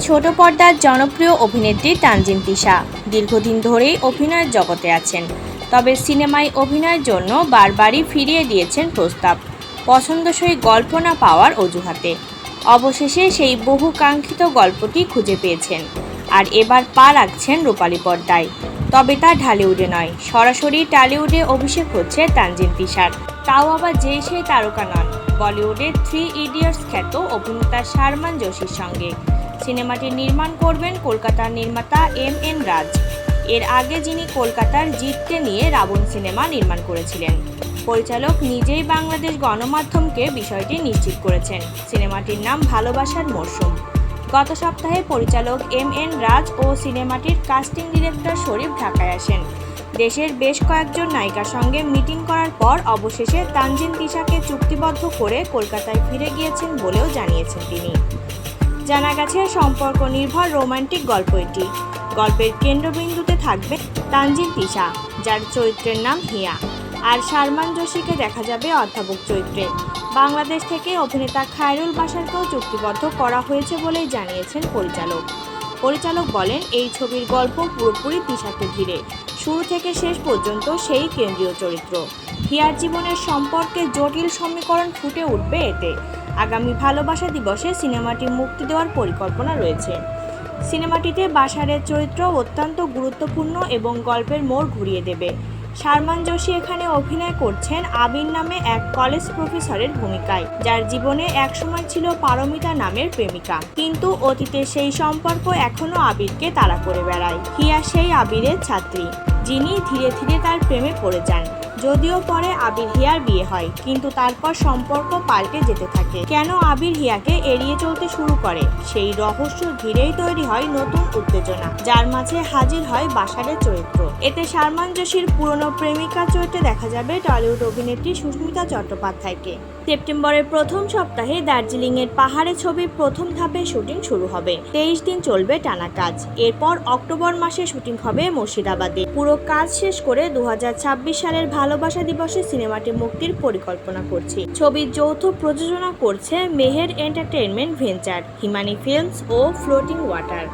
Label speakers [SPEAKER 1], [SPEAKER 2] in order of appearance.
[SPEAKER 1] ছোট পর্দার জনপ্রিয় অভিনেত্রী তানজিন তিশা। দীর্ঘদিন ধরেই অভিনয়ের জগতে আছেন। তবে সিনেমায় অভিনয়ের জন্য বারবারই ফিরিয়ে দিয়েছেন প্রস্তাব। পছন্দসই গল্প না পাওয়ার অজুহাতে। অবশেষে সেই বহু কাঙ্ক্ষিত গল্পটি খুঁজে পেয়েছেন। আর এবার পা রাখছেন রূপালী পর্দায়। তবে তা ঢালিউডে নয়, সরাসরি টালিউডে অভিষেক হচ্ছে তানজিন তিশার। তাও আবার যে সেই তারকা নন। বলিউডের থ্রি ইডিয়টস খ্যাত অভিনেতা শারমান জোশীর সঙ্গে। সিনেমাটি নির্মাণ করবেন কলকাতার নির্মাতা এম এন রাজ। এর আগে যিনি কলকাতার জিতকে নিয়ে রাবণ সিনেমা নির্মাণ করেছিলেন। পরিচালক নিজেই বাংলাদেশ গণমাধ্যমকে বিষয়টি নিশ্চিত করেছেন। সিনেমাটির নাম ভালোবাসার মরশুম। গত সপ্তাহে পরিচালক এম এন রাজ ও সিনেমাটির কাস্টিং ডিরেক্টর শরীফ ঢাকায় আসেন। দেশের বেশ কয়েকজন নায়িকার সঙ্গে মিটিং করার পর অবশেষে তানজিন তিশাকে চুক্তিবদ্ধ করে কলকাতায় ফিরে গিয়েছেন বলেও জানিয়েছেন তিনি। জানা গেছে, সম্পর্ক নির্ভর রোমান্টিক গল্প এটি। গল্পের কেন্দ্রবিন্দুতে থাকবে তানজিন তিশা, যার চরিত্রের নাম হিয়া। আর শারমান যোশীকে দেখা যাবে অধ্যাপক চরিত্রে। বাংলাদেশ থেকে অভিনেতা খায়রুল বাসারকেও চুক্তিবদ্ধ করা হয়েছে বলেই জানিয়েছেন পরিচালক। পরিচালক বলেন, এই ছবির গল্প পুরোপুরি তিশাকে ঘিরে। শুরু থেকে শেষ পর্যন্ত সেই কেন্দ্রীয় চরিত্র। হিয়ার জীবনের সম্পর্কে জটিল সমীকরণ ফুটে উঠবে এতে। আগামী ভালোবাসা দিবসে সিনেমাটি মুক্তি দেওয়ার পরিকল্পনা রয়েছে। সিনেমাটিতে বাসারের চরিত্র অত্যন্ত গুরুত্বপূর্ণ এবং গল্পের মোড় ঘুরিয়ে দেবে। শারমান যোশী এখানে অভিনয় করছেন আবির নামে এক কলেজ প্রফেসরের ভূমিকায়, যার জীবনে একসময় ছিল পারমিতা নামের প্রেমিকা। কিন্তু অতীতে সেই সম্পর্ক এখনও আবিরকে তাড়া করে বেড়ায়। হিয়া সেই আবিরের ছাত্রী, যিনি ধীরে ধীরে তার প্রেমে পড়ে যান। যদিও পরে আবির হিয়ার বিয়ে হয়, কিন্তু তারপর সম্পর্ক পাল্টে যেতে থাকে। কেন আবির হিয়াকে এড়িয়ে চলতে শুরু করে? সেই রহস্য ঘিরেই তৈরি হয় নতুন উত্তেজনা, যার মাঝে হাজির হয় বাসারের চরিত্র। এতে শারমান যোশীর পুরনো প্রেমিকা চরিত্রে দেখা যাবে টলিউড অভিনেত্রী সুস্মিতা চট্টোপাধ্যায়কে। সেপ্টেম্বরের প্রথম সপ্তাহে দার্জিলিংয়ের পাহাড়ে ছবির প্রথম ধাপে শুটিং শুরু হবে। তেইশ দিন চলবে টানা কাজ। এরপর অক্টোবর মাসে শুটিং হবে মুর্শিদাবাদে। পুরো কাজ শেষ করে দু হাজার ছাব্বিশ সালের ভালোবাসা দিবসে সিনেমাটি মুক্তির পরিকল্পনা করছে। ছবির যৌথ প্রযোজনা করছে Meher entertainment venture, Himani films ও ফ্লোটিং ওয়াটার।